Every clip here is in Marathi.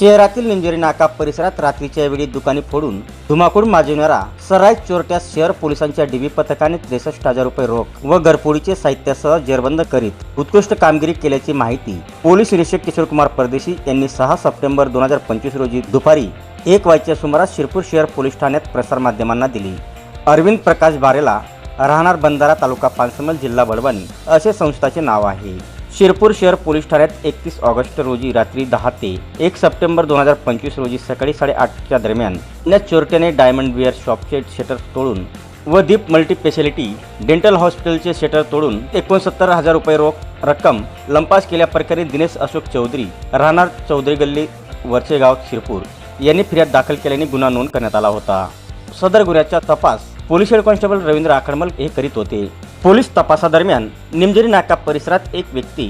शहरातील निंजोरी नाका परिसरात रात्रीच्या वेळी दुकाने फोडून धुमाकूळ माजविणारा सराईत चोरट्या शहर पोलिसांच्या डीबी पथकाने त्रेसष्ट हजार रुपये रोख व घरफोडीचे साहित्यासह जेरबंद करीत उत्कृष्ट कामगिरी केल्याची माहिती पोलीस निरीक्षक किशोर कुमार परदेशी यांनी सहा सप्टेंबर दोन हजार पंचवीस रोजी दुपारी एक वाजच्या सुमारास शिरपूर शहर पोलीस ठाण्यात प्रसारमाध्यमांना दिली. अरविंद प्रकाश बारेला राहणार बंधारा तालुका पानसमल जिल्हा बडवानी असे संस्थाचे नाव आहे. शिरपूर शहर पोलीस ठाण्यात एकतीस ऑगस्ट रोजी रात्री दहा ते एक सप्टेंबर दोन हजार पंचवीस रोजी सकाळी साडेआठच्या दरम्यान या चोरट्याने डायमंड वेअर शॉपचे शटर तोडून व दीप मल्टीस्पेशालिटी डेंटल हॉस्पिटलचे शटर तोडून एकोणसत्तर हजार रुपये रोख रक्कम लंपास केल्याप्रकारे दिनेश अशोक चौधरी राहणार चौधरी गल्ली वरचेगाव शिरपूर यांनी फिर्याद दाखल केल्याने गुन्हा नोंद करण्यात आला होता. सदर गुन्ह्याचा तपास police head constable Ravindra Akhadmal हे करीत होते. पोलीस तपासादरम्यान निमजरी नाका परिसरात एक व्यक्ती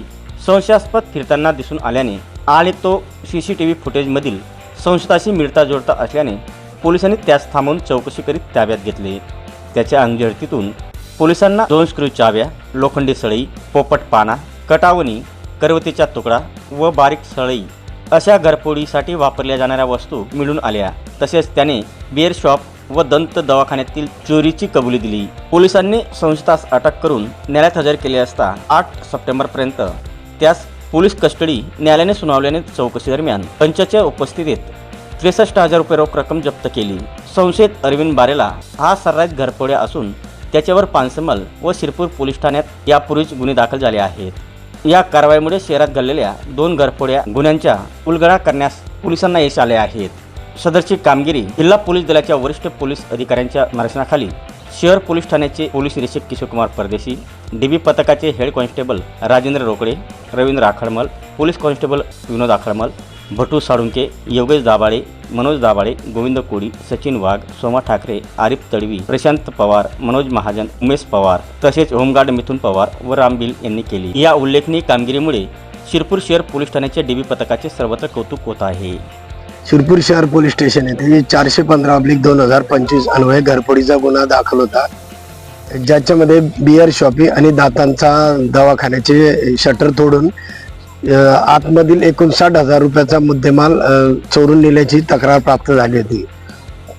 संशयास्पद फिरताना दिसून आल्याने आणि तो सी सी टी व्ही फुटेजमधील संशयाशी मिळता जुळता असल्याने पोलिसांनी त्यास थांबवून चौकशी करीत ताब्यात घेतले. त्याच्या अंगझडतीतून पोलिसांना दोन स्क्रू चाव्या लोखंडी सळई पोपट पाना कटावणी करवतीचा तुकडा व बारीक सळई अशा घरपोळीसाठी वापरल्या जाणाऱ्या वस्तू मिळून आल्या. तसेच त्याने बिअर शॉप व दंत दवाखान्यातील चोरीची कबुली दिली. पोलिसांनी संस्थास अटक करून न्यायालयात हजर केले असता आठ सप्टेंबरपर्यंत त्यास पोलीस कस्टडी न्यायालयाने सुनावल्याने चौकशी दरम्यान पंचाच्या उपस्थितीत त्रेसष्ट हजार रुपये रोख रक्कम जप्त केली. संशयित अरविंद बारेला हा सर्राईत घरपोड्या असून त्याच्यावर पानसमल व शिरपूर पोलीस ठाण्यात यापूर्वीच गुन्हे दाखल झाले आहेत. या कारवाईमुळे शहरात घडलेल्या दोन घरफोड्या गुन्ह्यांच्या उलगडा करण्यास पोलिसांना यश आले आहेत सदरची कामगिरी जिल्हा पोलीस दलाच्या वरिष्ठ पोलीस अधिकाऱ्यांच्या मार्गदर्शनाखाली शहर पोलीस ठाण्याचे पोलीस निरीक्षक किशोर कुमार परदेशी डीबी पथकाचे head constable Rajendra Rokade Ravindra Akhadmal police constable Vinod Akhadmal Bhatu Salunke Yogesh Dabhade Manoj Dabhade Govind Kodi Sachin Wagh Soma Thakare Arif Tadvi Prashant Pawar Manoj Mahajan Umesh Pawar तसेच होमगार्ड मिथुन पवार व रामबिल यांनी केली. या उल्लेखनीय कामगिरीमुळे शिरपूर शहर पोलीस ठाण्याच्या डीबी पथकाचे सर्वत्र कौतुक होत आहे. शिरपूर शहर पोलीस स्टेशन येथे चारशे पंधरा अब्लिक दोन हजार पंचवीस अन्वये घरफोडीचा गुन्हा दाखल होता. ज्याच्यामध्ये बियर शॉपी आणि दातांचा दवाखान्याचे शटर तोडून आतमधील एकोणसाठ हजार रुपयाचा मुद्देमाल चोरून नेल्याची तक्रार प्राप्त झाली होती.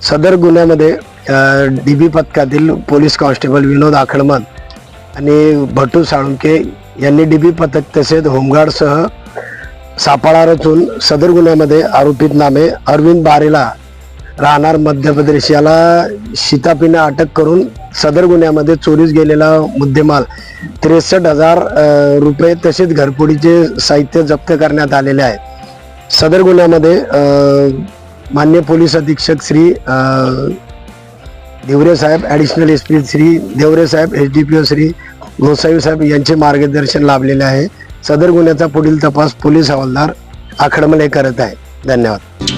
सदर गुन्ह्यामध्ये डी बी पथकातील पोलीस कॉन्स्टेबल विनोद आखडमत आणि भटू साळुंके यांनी डी बी पथक तसेच होमगार्डसह सापळा रचून सदर गुन्ह्यामध्ये आरोपित नामे अरविंद बारेला राहणार मध्य प्रदेश याला शितापीने अटक करून सदर गुन्ह्यामध्ये चोरीस गेलेला मुद्देमाल. त्रेसष्ट हजार रुपये तसेच घरफोडीचे साहित्य जप्त करण्यात आलेले आहे सदर गुन्ह्यामध्ये मान्य पोलीस अधीक्षक श्री देवरे साहेब additional S P Shri Deore साहेब H D P O Shri Gosavi साहेब यांचे मार्गदर्शन लाभलेले आहे. सदर गुन्ह्याचा पुढील तपास पोलीस हवालदार आखडमले करत आहे. धन्यवाद.